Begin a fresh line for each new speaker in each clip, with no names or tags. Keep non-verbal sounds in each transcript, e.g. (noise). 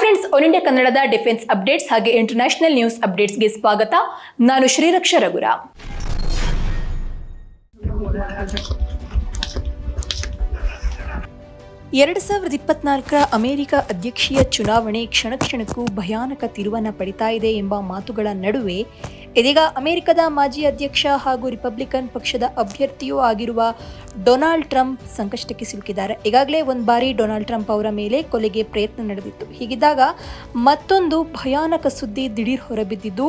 Friends all India ಕನ್ನಡದ defence updates ಹಾಗೆ international news ಅಪ್ಡೇಟ್ಸ್ಗೆ ಸ್ವಾಗತ. ನಾನು ಶ್ರೀರಕ್ಷ ರಘುರಾಮ್ ಎರಡು ಸಾವಿರದ ಇಪ್ಪತ್ನಾಲ್ಕರ ಅಮೆರಿಕ ಅಧ್ಯಕ್ಷೀಯ ಚುನಾವಣೆ ಕ್ಷಣ ಕ್ಷಣಕ್ಕೂ ಭಯಾನಕ ತಿರುವನ್ನು ಪಡಿತಾ ಇದೆ ಎಂಬ ಮಾತುಗಳ ನಡುವೆ ಇದೀಗ ಅಮೆರಿಕದ ಮಾಜಿ ಅಧ್ಯಕ್ಷ ಹಾಗೂ ರಿಪಬ್ಲಿಕನ್ ಪಕ್ಷದ ಅಭ್ಯರ್ಥಿಯೂ ಆಗಿರುವ ಡೊನಾಲ್ಡ್ ಟ್ರಂಪ್ ಸಂಕಷ್ಟಕ್ಕೆ ಸಿಲುಕಿದ್ದಾರೆ. ಈಗಾಗಲೇ ಒಂದು ಬಾರಿ ಡೊನಾಲ್ಡ್ ಟ್ರಂಪ್ ಅವರ ಮೇಲೆ ಕೊಲೆಗೆ ಪ್ರಯತ್ನ ನಡೆದಿತ್ತು. ಹೀಗಿದ್ದಾಗ ಮತ್ತೊಂದು ಭಯಾನಕ ಸುದ್ದಿ ದಿಢೀರ್ ಹೊರಬಿದ್ದಿದ್ದು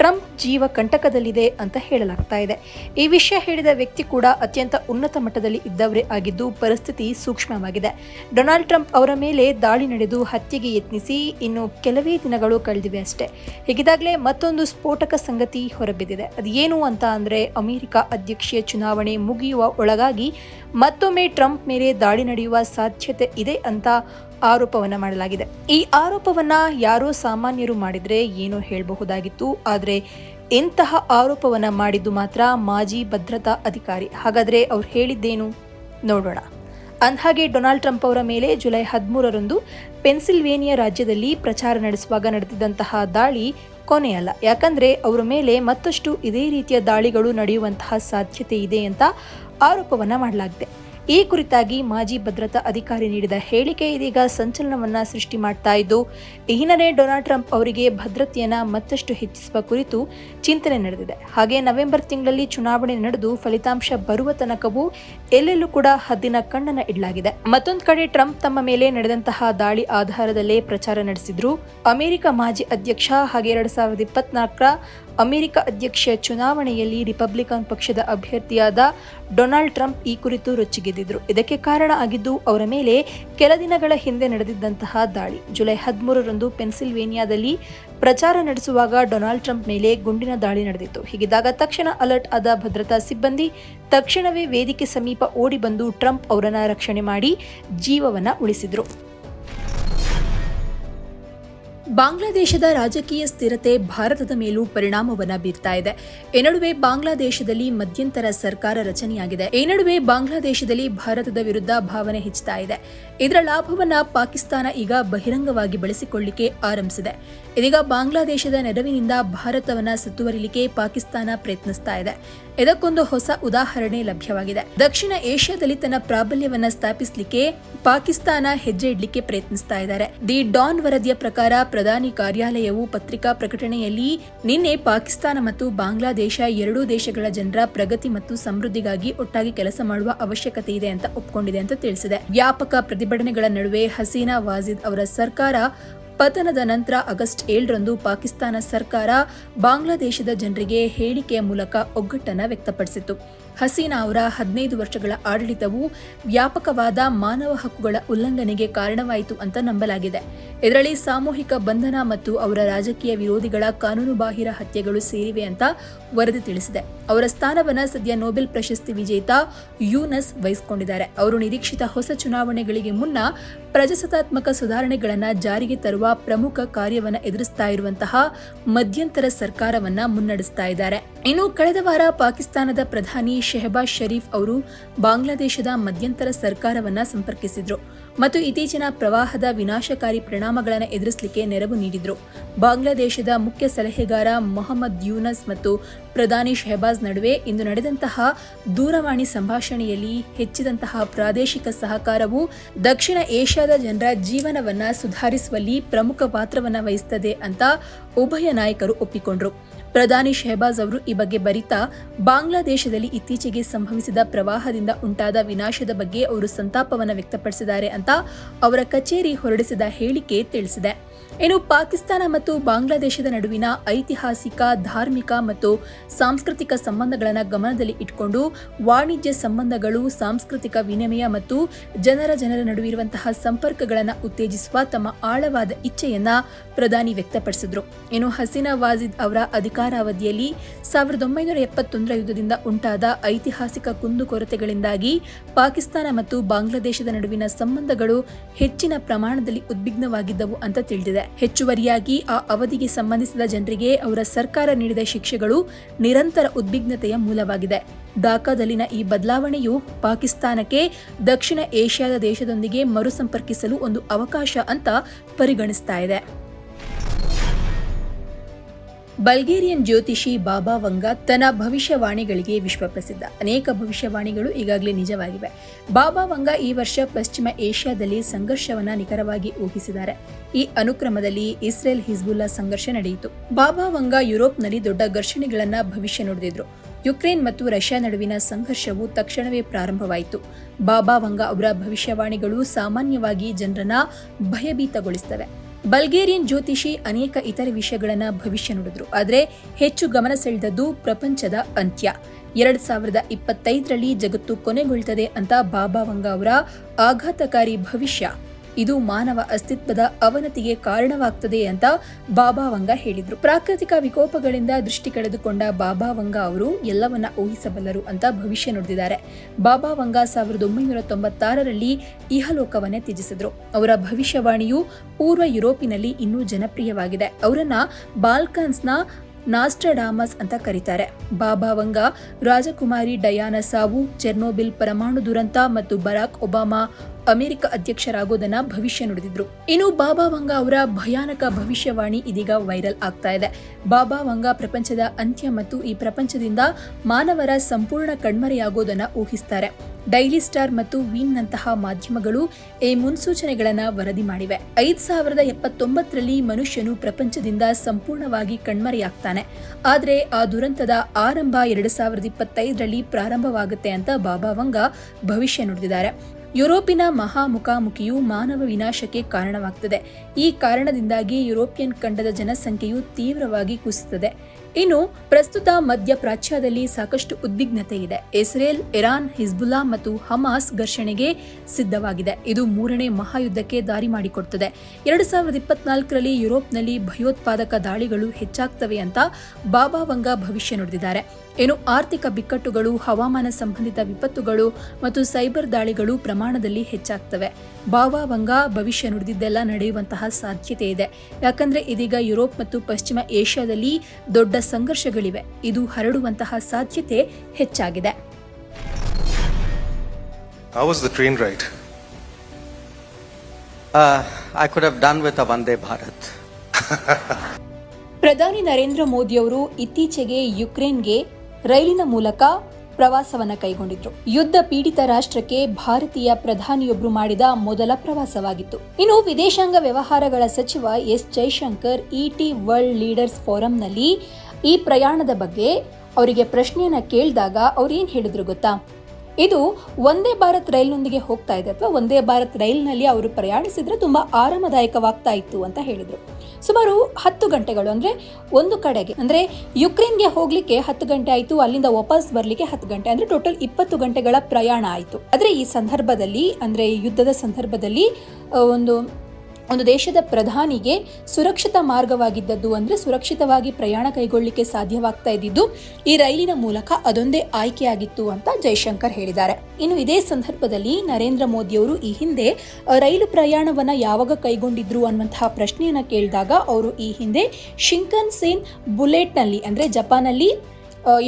ಟ್ರಂಪ್ ಜೀವ ಕಂಟಕದಲ್ಲಿದೆ ಅಂತ ಹೇಳಲಾಗ್ತಾ ಇದೆ. ಈ ವಿಷಯ ಹೇಳಿದ ವ್ಯಕ್ತಿ ಕೂಡ ಅತ್ಯಂತ ಉನ್ನತ ಮಟ್ಟದಲ್ಲಿ ಇದ್ದವರೇ ಆಗಿದ್ದು ಪರಿಸ್ಥಿತಿ ಸೂಕ್ಷ್ಮವಾಗಿದೆ. ಡೊನಾಲ್ಡ್ ಟ್ರಂಪ್ ಅವರ ಮೇಲೆ ದಾಳಿ ನಡೆದು ಹತ್ಯೆಗೆ ಯತ್ನಿಸಿ ಇನ್ನು ಕೆಲವೇ ದಿನಗಳು ಕಳೆದಿವೆ ಅಷ್ಟೇ. ಹೀಗಿದಾಗಲೇ ಮತ್ತೊಂದು ಸ್ಫೋಟಕ ಸಂಗತಿ ಹೊರಬಿದ್ದಿದೆ. ಅದು ಏನು ಅಂತ ಅಂದರೆ ಅಮೆರಿಕ ಅಧ್ಯಕ್ಷೀಯ ಚುನಾವಣೆ ಮುಗಿಯುವ ಒಳಗಾಗಿ ಮತ್ತೊಮ್ಮೆ ಟ್ರಂಪ್ ಮೇಲೆ ದಾಳಿ ನಡೆಯುವ ಸಾಧ್ಯತೆ ಇದೆ ಅಂತ ಆರೋಪವನ್ನ ಮಾಡಲಾಗಿದೆ. ಈ ಆರೋಪವನ್ನ ಯಾರೋ ಸಾಮಾನ್ಯರು ಮಾಡಿದ್ರೆ ಏನೋ ಹೇಳಬಹುದಾಗಿತ್ತು. ಆದರೆ ಇಂತಹ ಆರೋಪವನ್ನ ಮಾಡಿದ್ದು ಮಾತ್ರ ಮಾಜಿ ಭದ್ರತಾ ಅಧಿಕಾರಿ. ಹಾಗಾದ್ರೆ ಅವ್ರು ಹೇಳಿದ್ದೇನು? ನೋಡೋಣ. ಅಂದ್ಹಾಗೆ ಡೊನಾಲ್ಡ್ ಟ್ರಂಪ್ ಅವರ ಮೇಲೆ ಜುಲೈ ಹದಿಮೂರರಂದು ಪೆನ್ಸಿಲ್ವೇನಿಯಾ ರಾಜ್ಯದಲ್ಲಿ ಪ್ರಚಾರ ನಡೆಸುವಾಗ ನಡೆದಿದ್ದಂತಹ ದಾಳಿ ಕೊನೆಯಲ್ಲ. ಯಾಕಂದ್ರೆ ಅವರ ಮೇಲೆ ಮತ್ತಷ್ಟು ಇದೇ ರೀತಿಯ ದಾಳಿಗಳು ನಡೆಯುವಂತಹ ಸಾಧ್ಯತೆ ಇದೆ ಅಂತ ಆರೋಪವನ್ನ ಮಾಡಲಾಗಿದೆ. ಈ ಕುರಿತಾಗಿ ಮಾಜಿ ಭದ್ರತಾ ಅಧಿಕಾರಿ ನೀಡಿದ ಹೇಳಿಕೆ ಇದೀಗ ಸಂಚಲನವನ್ನ ಸೃಷ್ಟಿ ಮಾಡ್ತಾ ಇದ್ದು, ಈ ಹಿನ್ನೆಲೆ ಡೊನಾಲ್ಡ್ ಟ್ರಂಪ್ ಅವರಿಗೆ ಭದ್ರತೆಯನ್ನ ಮತ್ತಷ್ಟು ಹೆಚ್ಚಿಸುವ ಕುರಿತು ಚಿಂತನೆ ನಡೆದಿದೆ. ಹಾಗೆ ನವೆಂಬರ್ ತಿಂಗಳಲ್ಲಿ ಚುನಾವಣೆ ನಡೆದು ಫಲಿತಾಂಶ ಬರುವ ತನಕವೂ ಎಲ್ಲೆಲ್ಲೂ ಕೂಡ ಹದ್ದಿನ ಕಣ್ಣನ್ನ ಇಡಲಾಗಿದೆ. ಮತ್ತೊಂದು ಕಡೆ ಟ್ರಂಪ್ ತಮ್ಮ ಮೇಲೆ ನಡೆದಂತಹ ದಾಳಿ ಆಧಾರದಲ್ಲೇ ಪ್ರಚಾರ ನಡೆಸಿದ್ರು. ಅಮೆರಿಕ ಮಾಜಿ ಅಧ್ಯಕ್ಷ ಹಾಗೆ ಎರಡ್ ಸಾವಿರದ ಇಪ್ಪತ್ನಾಲ್ಕರ ಅಮೆರಿಕ ಅಧ್ಯಕ್ಷ ಚುನಾವಣೆಯಲ್ಲಿ ರಿಪಬ್ಲಿಕನ್ ಪಕ್ಷದ ಅಭ್ಯರ್ಥಿಯಾದ ಡೊನಾಲ್ಡ್ ಟ್ರಂಪ್ ಈ ಕುರಿತು ರೊಚ್ಚಿಗೆದ್ದಿದ್ರು ಇದಕ್ಕೆ ಕಾರಣ ಆಗಿದ್ದು ಅವರ ಮೇಲೆ ಕೆಲ ದಿನಗಳ ಹಿಂದೆ ನಡೆದಿದ್ದಂತಹ ದಾಳಿ. ಜುಲೈ ಹದಿಮೂರರಂದು ಪೆನ್ಸಿಲ್ವೇನಿಯಾದಲ್ಲಿ ಪ್ರಚಾರ ನಡೆಸುವಾಗ ಡೊನಾಲ್ಡ್ ಟ್ರಂಪ್ ಮೇಲೆ ಗುಂಡಿನ ದಾಳಿ ನಡೆದಿತ್ತು. ಹೀಗಿದ್ದಾಗ ತಕ್ಷಣ ಅಲರ್ಟ್ ಆದ ಭದ್ರತಾ ಸಿಬ್ಬಂದಿ ತಕ್ಷಣವೇ ವೇದಿಕೆ ಸಮೀಪ ಓಡಿ ಬಂದು ಟ್ರಂಪ್ ಅವರನ್ನ ರಕ್ಷಣೆ ಮಾಡಿ ಜೀವವನ್ನ ಉಳಿಸಿದ್ರು. ಬಾಂಗ್ಲಾದೇಶದ ರಾಜಕೀಯ ಸ್ಥಿರತೆ ಭಾರತದ ಮೇಲೂ ಪರಿಣಾಮವನ್ನು ಬೀರ್ತಾ ಇದೆ. ಈ ನಡುವೆ ಬಾಂಗ್ಲಾದೇಶದಲ್ಲಿ ಮಧ್ಯಂತರ ಸರ್ಕಾರ ರಚನೆಯಾಗಿದೆ. ಈ ನಡುವೆ ಬಾಂಗ್ಲಾದೇಶದಲ್ಲಿ ಭಾರತದ ವಿರುದ್ಧ ಭಾವನೆ ಹೆಚ್ಚುತ್ತಾ ಇದೆ. ಇದರ ಲಾಭವನ್ನ ಪಾಕಿಸ್ತಾನ ಈಗ ಬಹಿರಂಗವಾಗಿ ಬಳಸಿಕೊಳ್ಳಿಕ್ಕೆ ಆರಂಭಿಸಿದೆ. ಇದೀಗ ಬಾಂಗ್ಲಾದೇಶದ ನೆರವಿನಿಂದ ಭಾರತವನ್ನ ಸುತ್ತುವರಿಲಿಕ್ಕೆ ಪಾಕಿಸ್ತಾನ ಪ್ರಯತ್ನಿಸ್ತಾ ಇದೆ. ಇದಕ್ಕೊಂದು ಹೊಸ ಉದಾಹರಣೆ ಲಭ್ಯವಾಗಿದೆ. ದಕ್ಷಿಣ ಏಷ್ಯಾದಲ್ಲಿ ತನ್ನ ಪ್ರಾಬಲ್ಯವನ್ನ ಸ್ಥಾಪಿಸಲಿಕ್ಕೆ ಪಾಕಿಸ್ತಾನ ಹೆಜ್ಜೆ ಇಡಲಿಕ್ಕೆ ಪ್ರಯತ್ನಿಸ್ತಾ ಇದ್ದಾರೆ. ದಿ ಡಾನ್ ವರದಿಯ ಪ್ರಕಾರ ಪ್ರಧಾನಿ ಕಾರ್ಯಾಲಯವು ಪತ್ರಿಕಾ ಪ್ರಕಟಣೆಯಲ್ಲಿ ನಿನ್ನೆ ಪಾಕಿಸ್ತಾನ ಮತ್ತು ಬಾಂಗ್ಲಾದೇಶ ಎರಡೂ ದೇಶಗಳ ಜನರ ಪ್ರಗತಿ ಮತ್ತು ಸಮೃದ್ಧಿಗಾಗಿ ಒಟ್ಟಾಗಿ ಕೆಲಸ ಮಾಡುವ ಅವಶ್ಯಕತೆ ಇದೆ ಅಂತ ಒಪ್ಕೊಂಡಿದೆ ಅಂತ ತಿಳಿಸಿದೆ. ವ್ಯಾಪಕ ಪ್ರತಿಭಟನೆಗಳ ನಡುವೆ ಹಸೀನಾ ವಾಜಿದ್ ಅವರ ಸರ್ಕಾರ ಪತನದ ನಂತರ ಆಗಸ್ಟ್ ಏಳರಂದು ಪಾಕಿಸ್ತಾನ ಸರ್ಕಾರ ಬಾಂಗ್ಲಾದೇಶದ ಜನರಿಗೆ ಹೇಳಿಕೆಯ ಮೂಲಕ ಒಗ್ಗಟ್ಟನ್ನು ವ್ಯಕ್ತಪಡಿಸಿತು ಹಸೀನಾ ಅವರ ಹದಿನೈದು ವರ್ಷಗಳ ಆಡಳಿತವು ವ್ಯಾಪಕವಾದ ಮಾನವ ಹಕ್ಕುಗಳ ಉಲ್ಲಂಘನೆಗೆ ಕಾರಣವಾಯಿತು ಅಂತ ನಂಬಲಾಗಿದೆ. ಇದರಲ್ಲಿ ಸಾಮೂಹಿಕ ಬಂಧನ ಮತ್ತು ಅವರ ರಾಜಕೀಯ ವಿರೋಧಿಗಳ ಕಾನೂನುಬಾಹಿರ ಹತ್ಯೆಗಳು ಸೇರಿವೆ ಅಂತ ವರದಿ ತಿಳಿಸಿದೆ. ಅವರ ಸ್ಥಾನವನ್ನು ಸದ್ಯ ನೊಬೆಲ್ ಪ್ರಶಸ್ತಿ ವಿಜೇತ ಯೂನಸ್ ವಹಿಸಿಕೊಂಡಿದ್ದಾರೆ. ಅವರು ನಿರೀಕ್ಷಿತ ಹೊಸ ಚುನಾವಣೆಗಳಿಗೆ ಮುನ್ನ ಪ್ರಜಾಸತ್ತಾತ್ಮಕ ಸುಧಾರಣೆಗಳನ್ನು ಜಾರಿಗೆ ತರುವ ಪ್ರಮುಖ ಕಾರ್ಯವನ್ನು ಎದುರಿಸ್ತಾ ಇರುವಂತಹ ಮಧ್ಯಂತರ ಸರ್ಕಾರವನ್ನು ಮುನ್ನಡೆಸ್ತಾ ಇದ್ದಾರೆ. ಇನ್ನು ಕಳೆದ ವಾರ ಪಾಕಿಸ್ತಾನದ ಪ್ರಧಾನಿ ಶೆಹಬಾಜ್ ಶರೀಫ್ ಅವರು ಬಾಂಗ್ಲಾದೇಶದ ಮಧ್ಯಂತರ ಸರ್ಕಾರವನ್ನ ಸಂಪರ್ಕಿಸಿದ್ರು ಮತ್ತು ಇತ್ತೀಚಿನ ಪ್ರವಾಹದ ವಿನಾಶಕಾರಿ ಪರಿಣಾಮಗಳನ್ನು ಎದುರಿಸಲಿಕ್ಕೆ ನೆರವು ನೀಡಿದ್ರು. ಬಾಂಗ್ಲಾದೇಶದ ಮುಖ್ಯ ಸಲಹೆಗಾರ ಮೊಹಮ್ಮದ್ ಯೂನಸ್ ಮತ್ತು ಪ್ರಧಾನಿ ಶೆಹಬಾಜ್ ನಡುವೆ ಇಂದು ನಡೆದಂತಹ ದೂರವಾಣಿ ಸಂಭಾಷಣೆಯಲ್ಲಿ ಹೆಚ್ಚಿದಂತಹ ಪ್ರಾದೇಶಿಕ ಸಹಕಾರವು ದಕ್ಷಿಣ ಏಷ್ಯಾದ ಜನರ ಜೀವನವನ್ನು ಸುಧಾರಿಸುವಲ್ಲಿ ಪ್ರಮುಖ ಪಾತ್ರವನ್ನು ವಹಿಸುತ್ತದೆ ಅಂತ ಉಭಯ ನಾಯಕರು ಒಪ್ಪಿಕೊಂಡ್ರು. ಪ್ರಧಾನಿ ಶೆಹಬಾಜ್ ಅವರು ಈ ಬಗ್ಗೆ ಬರಿತಾ, ಬಾಂಗ್ಲಾದೇಶದಲ್ಲಿ ಇತ್ತೀಚೆಗೆ ಸಂಭವಿಸಿದ ಪ್ರವಾಹದಿಂದ ಉಂಟಾದ ವಿನಾಶದ ಬಗ್ಗೆ ಅವರು ಸಂತಾಪವನ್ನು ವ್ಯಕ್ತಪಡಿಸಿದ್ದಾರೆ ಅಂತ ಅವರ ಕಚೇರಿ ಹೊರಡಿಸಿದ ಹೇಳಿಕೆ ತಿಳಿಸಿದೆ. ಇನ್ನು ಪಾಕಿಸ್ತಾನ ಮತ್ತು ಬಾಂಗ್ಲಾದೇಶದ ನಡುವಿನ ಐತಿಹಾಸಿಕ, ಧಾರ್ಮಿಕ ಮತ್ತು ಸಾಂಸ್ಕೃತಿಕ ಸಂಬಂಧಗಳನ್ನು ಗಮನದಲ್ಲಿ ಇಟ್ಕೊಂಡು ವಾಣಿಜ್ಯ ಸಂಬಂಧಗಳು, ಸಾಂಸ್ಕೃತಿಕ ವಿನಿಮಯ ಮತ್ತು ಜನರ ಜನರ ನಡುವಿರುವಂತಹ ಸಂಪರ್ಕಗಳನ್ನು ಉತ್ತೇಜಿಸುವ ತಮ್ಮ ಆಳವಾದ ಇಚ್ಛೆಯನ್ನ ಪ್ರಧಾನಿ ವ್ಯಕ್ತಪಡಿಸಿದ್ರು. ಇನ್ನು ಹಸೀನಾ ವಾಜಿದ್ ಅವರ ಅಧಿಕಾರಾವಧಿಯಲ್ಲಿ ಸಾವಿರದ ಒಂಬೈನೂರ ಎಪ್ಪತ್ತೊಂದರ ಯುದ್ಧದಿಂದ ಉಂಟಾದ ಐತಿಹಾಸಿಕ ಕುಂದುಕೊರತೆಗಳಿಂದಾಗಿ ಪಾಕಿಸ್ತಾನ ಮತ್ತು ಬಾಂಗ್ಲಾದೇಶದ ನಡುವಿನ ಸಂಬಂಧಗಳು ಹೆಚ್ಚಿನ ಪ್ರಮಾಣದಲ್ಲಿ ಉದ್ವಿಗ್ನವಾಗಿದ್ದವು ಅಂತ ತಿಳಿದಿದೆ. ಬಿದ್ದಿದೆ ಹೆಚ್ಚುವರಿಯಾಗಿ ಆ ಅವಧಿಗೆ ಸಂಬಂಧಿಸಿದ ಜನರಿಗೆ ಅವರ ಸರ್ಕಾರ ನೀಡಿದ ಶಿಕ್ಷೆಗಳು ನಿರಂತರ ಉದ್ವಿಗ್ನತೆಯ ಮೂಲವಾಗಿದೆ. ಢಾಕಾದಲ್ಲಿನ ಈ ಬದಲಾವಣೆಯು ಪಾಕಿಸ್ತಾನಕ್ಕೆ ದಕ್ಷಿಣ ಏಷ್ಯಾದ ದೇಶದೊಂದಿಗೆ ಮರುಸಂಪರ್ಕಿಸಲು ಒಂದು ಅವಕಾಶ ಅಂತ ಪರಿಗಣಿಸ್ತಾ ಇದೆ. ಬಲ್ಗೇರಿಯನ್ ಜ್ಯೋತಿಷಿ ಬಾಬಾ ವಂಗ ತನ್ನ ಭವಿಷ್ಯವಾಣಿಗಳಿಗೆ ವಿಶ್ವಪ್ರಸಿದ್ಧ. ಅನೇಕ ಭವಿಷ್ಯವಾಣಿಗಳು ಈಗಾಗಲೇ ನಿಜವಾಗಿವೆ. ಬಾಬಾ ವಂಗ ಈ ವರ್ಷ ಪಶ್ಚಿಮ ಏಷ್ಯಾದಲ್ಲಿ ಸಂಘರ್ಷವನ್ನ ನಿಖರವಾಗಿ ಊಹಿಸಿದ್ದಾರೆ. ಈ ಅನುಕ್ರಮದಲ್ಲಿ ಇಸ್ರೇಲ್ ಹಿಜ್ಬುಲ್ಲಾ ಸಂಘರ್ಷ ನಡೆಯಿತು. ಬಾಬಾ ವಂಗ ಯುರೋಪ್ನಲ್ಲಿ ದೊಡ್ಡ ಘರ್ಷಣೆಗಳನ್ನ ಭವಿಷ್ಯ ನೋಡಿದ್ರು ಯುಕ್ರೇನ್ ಮತ್ತು ರಷ್ಯಾ ನಡುವಿನ ಸಂಘರ್ಷವು ತಕ್ಷಣವೇ ಪ್ರಾರಂಭವಾಯಿತು. ಬಾಬಾ ವಂಗ ಅವರ ಭವಿಷ್ಯವಾಣಿಗಳು ಸಾಮಾನ್ಯವಾಗಿ ಜನರನ್ನ ಭಯಭೀತಗೊಳಿಸ್ತವೆ. ಬಲ್ಗೇರಿಯನ್ ಜ್ಯೋತಿಷಿ ಅನೇಕ ಇತರ ವಿಷಯಗಳನ್ನ ಭವಿಷ್ಯ ನುಡಿದ್ರು. ಆದರೆ ಹೆಚ್ಚು ಗಮನ ಸೆಳೆದದ್ದು ಪ್ರಪಂಚದ ಅಂತ್ಯ. ಎರಡ್ ಸಾವಿರದ ಇಪ್ಪತ್ತೈದರಲ್ಲಿ ಜಗತ್ತು ಕೊನೆಗೊಳ್ತದೆ ಅಂತ ಬಾಬಾ ವಂಗ ಅವರ ಆಘಾತಕಾರಿ ಭವಿಷ್ಯ. ಇದು ಮಾನವ ಅಸ್ತಿತ್ವದ ಅವನತಿಗೆ ಕಾರಣವಾಗ್ತದೆ ಅಂತ ಬಾಬಾ ವಂಗ ಹೇಳಿದ್ರು. ಪ್ರಾಕೃತಿಕ ವಿಕೋಪಗಳಿಂದ ದೃಷ್ಟಿ ಕಳೆದುಕೊಂಡ ಬಾಬಾ ವಂಗ ಅವರು ಎಲ್ಲವನ್ನ ಊಹಿಸಬಲ್ಲರು ಅಂತ ಭವಿಷ್ಯ ನುಡಿದಿದ್ದಾರೆ. ಬಾಬಾ ವಂಗ ಸಾವಿರದ ಒಂಬೈನೂರ ತೊಂಬತ್ತಾರರಲ್ಲಿ ಇಹಲೋಕವನ್ನೇ ತ್ಯಜಿಸಿದ್ರು. ಅವರ ಭವಿಷ್ಯವಾಣಿಯು ಪೂರ್ವ ಯುರೋಪಿನಲ್ಲಿ ಇನ್ನೂ ಜನಪ್ರಿಯವಾಗಿದೆ. ಅವರನ್ನ ಬಾಲ್ಕನ್ಸ್ನ ನಾಸ್ಟ್ರಡಾಮಸ್ ಅಂತ ಕರೀತಾರೆ. ಬಾಬಾ ವಂಗ, ರಾಜಕುಮಾರಿ ಡಯಾನ ಸಾವು, ಚೆರ್ನೋಬಿಲ್ ಪರಮಾಣು ದುರಂತ ಮತ್ತು ಬರಾಕ್ ಒಬಾಮಾ ಅಮೆರಿಕ ಅಧ್ಯಕ್ಷರಾಗೋದನ್ನ ಭವಿಷ್ಯ ನುಡಿದಿದ್ರು. ಇನ್ನು ಬಾಬಾ ವಂಗ ಅವರ ಭಯಾನಕ ಭವಿಷ್ಯವಾಣಿ ಇದೀಗ ವೈರಲ್ ಆಗ್ತಾ ಇದೆ. ಬಾಬಾ ವಂಗ ಪ್ರಪಂಚದ ಅಂತ್ಯ ಮತ್ತು ಈ ಪ್ರಪಂಚದಿಂದ ಮಾನವರ ಸಂಪೂರ್ಣ ಕಣ್ಮರೆಯಾಗೋದನ್ನ ಊಹಿಸ್ತಾರೆ. ಡೈಲಿ ಸ್ಟಾರ್ ಮತ್ತು ವೀನ್ನಂತಹ ಮಾಧ್ಯಮಗಳು ಈ ಮುನ್ಸೂಚನೆಗಳನ್ನು ವರದಿ ಮಾಡಿವೆ. ಐದ್ ಸಾವಿರದ ಎಪ್ಪತ್ತೊಂಬತ್ತರಲ್ಲಿ ಮನುಷ್ಯನು ಪ್ರಪಂಚದಿಂದ ಸಂಪೂರ್ಣವಾಗಿ ಕಣ್ಮರೆಯಾಗ್ತಾನೆ. ಆದರೆ ಆ ದುರಂತದ ಆರಂಭ ಎರಡು ಸಾವಿರದ ಇಪ್ಪತ್ತೈದರಲ್ಲಿ ಪ್ರಾರಂಭವಾಗುತ್ತೆ ಅಂತ ಬಾಬಾ ವಂಗ ಭವಿಷ್ಯ ನುಡಿದಿದ್ದಾರೆ. ಯುರೋಪಿನ ಮಹಾ ಮುಖಾಮುಖಿಯು ಮಾನವ ವಿನಾಶಕ್ಕೆ ಕಾರಣವಾಗ್ತದೆ. ಈ ಕಾರಣದಿಂದಾಗಿ ಯುರೋಪಿಯನ್ ಖಂಡದ ಜನಸಂಖ್ಯೆಯು ತೀವ್ರವಾಗಿ ಕುಸಿತದೆ. ಇನ್ನು ಪ್ರಸ್ತುತ ಮಧ್ಯಪ್ರಾಚ್ಯದಲ್ಲಿ ಸಾಕಷ್ಟು ಉದ್ವಿಗ್ನತೆ ಇದೆ. ಇಸ್ರೇಲ್, ಇರಾನ್, ಹಿಜ್ಬುಲ್ಲಾ ಮತ್ತು ಹಮಾಸ್ ಘರ್ಷಣೆಗೆ ಸಿದ್ಧವಾಗಿದೆ. ಇದು ಮೂರನೇ ಮಹಾಯುದ್ಧಕ್ಕೆ ದಾರಿ ಮಾಡಿಕೊಡುತ್ತದೆ ಎರಡು ಸಾವಿರದ ಇಪ್ಪತ್ನಾಲ್ಕರಲ್ಲಿ ಯುರೋಪ್ನಲ್ಲಿ ಭಯೋತ್ಪಾದಕ ದಾಳಿಗಳು ಹೆಚ್ಚಾಗ್ತವೆ ಅಂತ ಬಾಬಾ ವಂಗ ಭವಿಷ್ಯ ನುಡಿದಿದ್ದಾರೆ. ಇನ್ನು ಆರ್ಥಿಕ ಬಿಕ್ಕಟ್ಟುಗಳು ಹವಾಮಾನ ಸಂಬಂಧಿತ ವಿಪತ್ತುಗಳು ಮತ್ತು ಸೈಬರ್ ದಾಳಿಗಳು ಪ್ರಮಾಣದಲ್ಲಿ ಹೆಚ್ಚಾಗ್ತವೆ ಭಾವಭಂಗ ಭವಿಷ್ಯ ನುಡಿದಿದ್ದೆಲ್ಲ ನಡೆಯುವಂತಹ ಸಾಧ್ಯತೆ ಇದೆ ಯಾಕಂದ್ರೆ ಇದೀಗ ಯುರೋಪ್ ಮತ್ತು ಪಶ್ಚಿಮ ಏಷ್ಯಾದಲ್ಲಿ ದೊಡ್ಡ ಸಂಘರ್ಷಗಳಿವೆ ಇದು ಹರಡುವಂತಹ ಸಾಧ್ಯತೆ ಹೆಚ್ಚಾಗಿದೆ
How was the train ride?
Uh, I could have done with a Vande Bharat. (laughs)
ಪ್ರಧಾನಿ ನರೇಂದ್ರ ಮೋದಿಯವರು ಇತ್ತೀಚೆಗೆ ಯುಕ್ರೇನ್ಗೆ ರೈಲಿನ ಮೂಲಕ ಪ್ರವಾಸವನ್ನ ಕೈಗೊಂಡಿದ್ರು. ಯುದ್ಧ ಪೀಡಿತ ರಾಷ್ಟ್ರಕ್ಕೆ ಭಾರತೀಯ ಪ್ರಧಾನಿಯೊಬ್ಬರು ಮಾಡಿದ ಮೊದಲ ಪ್ರವಾಸವಾಗಿತ್ತು. ಇನ್ನು ವಿದೇಶಾಂಗ ವ್ಯವಹಾರಗಳ ಸಚಿವ S Jaishankar, ET world leaders ಫೋರಂನಲ್ಲಿ ಈ ಪ್ರಯಾಣದ ಬಗ್ಗೆ ಅವರಿಗೆ ಪ್ರಶ್ನೆಯನ್ನ ಕೇಳಿದಾಗ ಅವ್ರು ಏನು ಹೇಳಿದ್ರು ಗೊತ್ತಾ? ಇದು ಒಂದೇ ಭಾರತ್ ರೈಲ್ನೊಂದಿಗೆ ಹೋಗ್ತಾ ಇದೆ ಅಥವಾ ಒಂದೇ ಭಾರತ್ ರೈಲ್ನಲ್ಲಿ ಅವರು ಪ್ರಯಾಣಿಸಿದ್ರೆ ತುಂಬಾ ಆರಾಮದಾಯಕವಾಗ್ತಾ ಇತ್ತು ಅಂತ ಹೇಳಿದರು. ಸುಮಾರು ಹತ್ತು ಗಂಟೆಗಳು, ಅಂದ್ರೆ ಒಂದು ಕಡೆಗೆ, ಅಂದ್ರೆ ಯುಕ್ರೇನ್ಗೆ ಹೋಗ್ಲಿಕ್ಕೆ ಹತ್ತು ಗಂಟೆ ಆಯಿತು, ಅಲ್ಲಿಂದ ವಾಪಸ್ ಬರಲಿಕ್ಕೆ ಹತ್ತು ಗಂಟೆ, ಅಂದ್ರೆ ಟೋಟಲ್ ಇಪ್ಪತ್ತು ಗಂಟೆಗಳ ಪ್ರಯಾಣ ಆಯಿತು. ಆದರೆ ಈ ಸಂದರ್ಭದಲ್ಲಿ, ಅಂದ್ರೆ ಯುದ್ಧದ ಸಂದರ್ಭದಲ್ಲಿ ಒಂದು ಒಂದು ದೇಶದ ಪ್ರಧಾನಿಗೆ ಸುರಕ್ಷಿತ ಮಾರ್ಗವಾಗಿದ್ದದ್ದು ಅಂದರೆ ಸುರಕ್ಷಿತವಾಗಿ ಪ್ರಯಾಣ ಕೈಗೊಳ್ಳಲಿಕ್ಕೆ ಸಾಧ್ಯವಾಗ್ತಾ ಇದ್ದಿದ್ದು ಈ ರೈಲಿನ ಮೂಲಕ ಅದೊಂದೇ ಆಯ್ಕೆಯಾಗಿತ್ತು ಅಂತ ಜೈಶಂಕರ್ ಹೇಳಿದ್ದಾರೆ. ಇನ್ನು ಇದೇ ಸಂದರ್ಭದಲ್ಲಿ ನರೇಂದ್ರ ಮೋದಿಯವರು ಈ ಹಿಂದೆ ರೈಲು ಪ್ರಯಾಣವನ್ನು ಯಾವಾಗ ಕೈಗೊಂಡಿದ್ರು? ಅನ್ನುವಂತಹ ಪ್ರಶ್ನೆಯನ್ನು ಕೇಳಿದಾಗ ಅವರು ಈ ಹಿಂದೆ ಶಿಂಕನ್ ಸೇನ್ ಬುಲೆಟ್ನಲ್ಲಿ, ಅಂದರೆ ಜಪಾನಲ್ಲಿ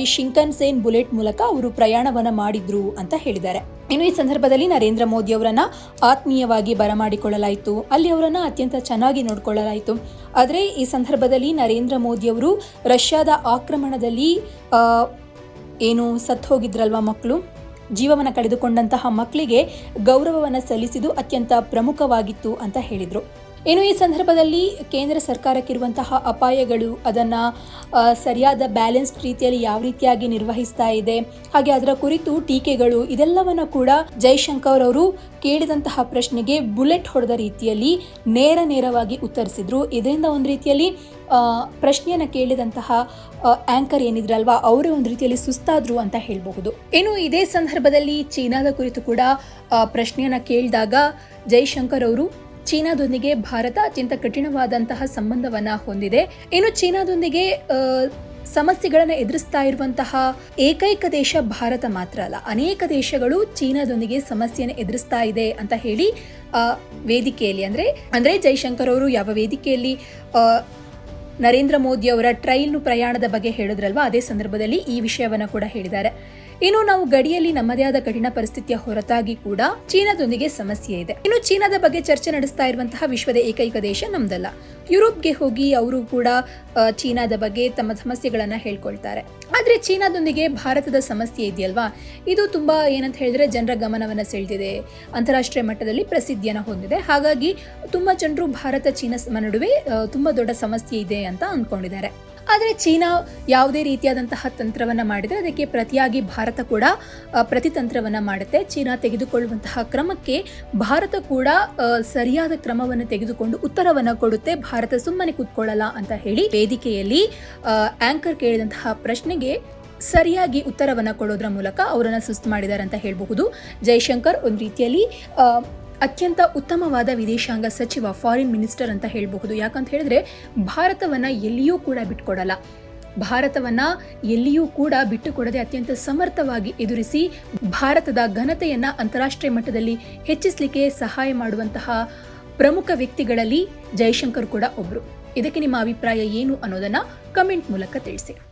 ಈ ಶಿಂಕನ್ ಸೇನ್ ಬುಲೆಟ್ ಮೂಲಕ ಅವರು ಪ್ರಯಾಣವನ್ನ ಮಾಡಿದ್ರು ಅಂತ ಹೇಳಿದ್ದಾರೆ. ಇನ್ನು ಈ ಸಂದರ್ಭದಲ್ಲಿ ನರೇಂದ್ರ ಮೋದಿ ಅವರನ್ನ ಆತ್ಮೀಯವಾಗಿ ಬರಮಾಡಿಕೊಳ್ಳಲಾಯಿತು. ಅಲ್ಲಿ ಅವರನ್ನ ಅತ್ಯಂತ ಚೆನ್ನಾಗಿ ನೋಡಿಕೊಳ್ಳಲಾಯಿತು. ಆದರೆ ಈ ಸಂದರ್ಭದಲ್ಲಿ ನರೇಂದ್ರ ಮೋದಿ ಅವರು ರಷ್ಯಾದ ಆಕ್ರಮಣದಲ್ಲಿ ಏನು ಸತ್ತು ಹೋಗಿದ್ರಲ್ವಾ ಮಕ್ಕಳು ಜೀವವನ್ನು ಕಳೆದುಕೊಂಡಂತಹ ಮಕ್ಕಳಿಗೆ ಗೌರವವನ್ನು ಸಲ್ಲಿಸಿದು ಅತ್ಯಂತ ಪ್ರಮುಖವಾಗಿತ್ತು ಅಂತ ಹೇಳಿದರು. ಇನ್ನು ಈ ಸಂದರ್ಭದಲ್ಲಿ ಕೇಂದ್ರ ಸರ್ಕಾರಕ್ಕಿರುವಂತಹ ಅಪಾಯಗಳು ಅದನ್ನು ಸರಿಯಾದ ಬ್ಯಾಲೆನ್ಸ್ಡ್ ರೀತಿಯಲ್ಲಿ ಯಾವ ರೀತಿಯಾಗಿ ನಿರ್ವಹಿಸ್ತಾ ಇದೆ, ಹಾಗೆ ಅದರ ಕುರಿತು ಟೀಕೆಗಳು ಇದೆಲ್ಲವನ್ನು ಕೂಡ ಜೈಶಂಕರ್ ಅವರು ಕೇಳಿದಂತಹ ಪ್ರಶ್ನೆಗೆ ಬುಲೆಟ್ ಹೊಡೆದ ರೀತಿಯಲ್ಲಿ ನೇರ ನೇರವಾಗಿ ಉತ್ತರಿಸಿದ್ರು. ಇದರಿಂದ ಒಂದು ರೀತಿಯಲ್ಲಿ ಪ್ರಶ್ನೆಯನ್ನು ಕೇಳಿದಂತಹ ಆಂಕರ್ ಏನಿದ್ರಲ್ವಾ, ಅವರೇ ಒಂದು ರೀತಿಯಲ್ಲಿ ಸುಸ್ತಾದ್ರು ಅಂತ ಹೇಳಬಹುದು. ಇನ್ನು ಇದೇ ಸಂದರ್ಭದಲ್ಲಿ ಚೀನಾದ ಕುರಿತು ಕೂಡ ಪ್ರಶ್ನೆಯನ್ನ ಕೇಳಿದಾಗ ಜೈಶಂಕರ್ ಅವರು ಚೀನಾದೊಂದಿಗೆ ಭಾರತ ಅತ್ಯಂತ ಕಠಿಣವಾದಂತಹ ಸಂಬಂಧವನ್ನ ಹೊಂದಿದೆ. ಇನ್ನು ಚೀನಾದೊಂದಿಗೆ ಸಮಸ್ಯೆಗಳನ್ನು ಎದುರಿಸ್ತಾ ಇರುವಂತಹ ಏಕೈಕ ದೇಶ ಭಾರತ ಮಾತ್ರ ಅಲ್ಲ, ಅನೇಕ ದೇಶಗಳು ಚೀನಾದೊಂದಿಗೆ ಸಮಸ್ಯೆಯನ್ನು ಎದುರಿಸ್ತಾ ಇದೆ ಅಂತ ಹೇಳಿ ವೇದಿಕೆಯಲ್ಲಿ ಅಂದ್ರೆ ಅಂದ್ರೆ ಜೈಶಂಕರ್ ಅವರು ಯಾವ ವೇದಿಕೆಯಲ್ಲಿ ನರೇಂದ್ರ ಮೋದಿ ಅವರ ಟ್ರೈಲ್ ಪ್ರಯಾಣದ ಬಗ್ಗೆ ಹೇಳಿದ್ರಲ್ವಾ? ಅದೇ ಸಂದರ್ಭದಲ್ಲಿ ಈ ವಿಷಯವನ್ನ ಕೂಡ ಹೇಳಿದ್ದಾರೆ. ಇನ್ನು ನಾವು ಗಡಿಯಲ್ಲಿ ನಮ್ಮದೇ ಆದ ಕಠಿಣ ಪರಿಸ್ಥಿತಿಯ ಹೊರತಾಗಿ ಕೂಡ ಚೀನಾದೊಂದಿಗೆ ಸಮಸ್ಯೆ ಇದೆ. ಇನ್ನು ಚೀನಾದ ಬಗ್ಗೆ ಚರ್ಚೆ ನಡೆಸ್ತಾ ಇರುವಂತಹ ವಿಶ್ವದ ಏಕೈಕ ದೇಶ ನಮ್ದಲ್ಲ. ಯುರೋಪ್ಗೆ ಹೋಗಿ ಅವರು ಕೂಡ ಚೀನಾದ ಬಗ್ಗೆ ತಮ್ಮ ಸಮಸ್ಯೆಗಳನ್ನು ಹೇಳ್ಕೊಳ್ತಾರೆ. ಆದರೆ ಚೀನಾದೊಂದಿಗೆ ಭಾರತದ ಸಮಸ್ಯೆ ಇದೆಯಲ್ವಾ? ಇದು ತುಂಬ ಏನಂತ ಹೇಳಿದ್ರೆ ಜನರ ಗಮನವನ್ನು ಸೆಳೆದಿದೆ. ಅಂತಾರಾಷ್ಟ್ರೀಯ ಮಟ್ಟದಲ್ಲಿ ಪ್ರಸಿದ್ಧಿಯನ್ನು ಹೊಂದಿದೆ. ಹಾಗಾಗಿ ತುಂಬ ಜನರು ಭಾರತ, ಚೀನಾ ನಡುವೆ ತುಂಬಾ ದೊಡ್ಡ ಸಮಸ್ಯೆ ಇದೆ ಅಂತ ಅಂದ್ಕೊಂಡಿದ್ದಾರೆ ಆದರೆ ಚೀನಾ ಯಾವುದೇ ರೀತಿಯಾದಂತಹ ತಂತ್ರವನ್ನು ಮಾಡಿದರೆ ಅದಕ್ಕೆ ಪ್ರತಿಯಾಗಿ ಭಾರತ ಕೂಡ ಪ್ರತಿತಂತ್ರವನ್ನು ಮಾಡುತ್ತೆ. ಚೀನಾ ತೆಗೆದುಕೊಳ್ಳುವಂತಹ ಕ್ರಮಕ್ಕೆ ಭಾರತ ಕೂಡ ಸರಿಯಾದ ಕ್ರಮವನ್ನು ತೆಗೆದುಕೊಂಡು ಉತ್ತರವನ್ನು ಕೊಡುತ್ತೆ. ಭಾರತ ಸುಮ್ಮನೆ ಕೂತ್ಕೊಳ್ಳಲ್ಲ ಅಂತ ಹೇಳಿ ವೇದಿಕೆಯಲ್ಲಿ ಆಂಕರ್ ಕೇಳಿದಂತಹ ಪ್ರಶ್ನೆಗೆ ಸರಿಯಾಗಿ ಉತ್ತರವನ್ನು ಕೊಡೋದ್ರ ಮೂಲಕ ಅವರನ್ನು ಸುಸ್ತು ಮಾಡಿದ್ದಾರೆ ಅಂತ ಹೇಳಬಹುದು. ಜೈಶಂಕರ್, ಒಂದು ರೀತಿಯಲ್ಲಿ ಅತ್ಯಂತ ಉತ್ತಮವಾದ ವಿದೇಶಾಂಗ ಸಚಿವ ಫಾರಿನ್ ಮಿನಿಸ್ಟರ್ ಅಂತ ಹೇಳಬಹುದು. ಯಾಕಂತ ಹೇಳಿದ್ರೆ, ಭಾರತವನ್ನ ಎಲ್ಲಿಯೂ ಕೂಡ ಬಿಟ್ಕೊಡಲ್ಲ. ಭಾರತವನ್ನ ಎಲ್ಲಿಯೂ ಕೂಡ ಬಿಟ್ಟುಕೊಡದೆ ಅತ್ಯಂತ ಸಮರ್ಥವಾಗಿ ಎದುರಿಸಿ, ಭಾರತದ ಘನತೆಯನ್ನ ಅಂತಾರಾಷ್ಟ್ರೀಯ ಮಟ್ಟದಲ್ಲಿ ಹೆಚ್ಚಿಸಲಿಕ್ಕೆ ಸಹಾಯ ಮಾಡುವಂತಹ ಪ್ರಮುಖ ವ್ಯಕ್ತಿಗಳಲ್ಲಿ ಜೈಶಂಕರ್ ಕೂಡ ಒಬ್ರು. ಇದಕ್ಕೆ ನಿಮ್ಮ ಅಭಿಪ್ರಾಯ ಏನು ಅನ್ನೋದನ್ನ ಕಮೆಂಟ್ ಮೂಲಕ ತಿಳಿಸಿ.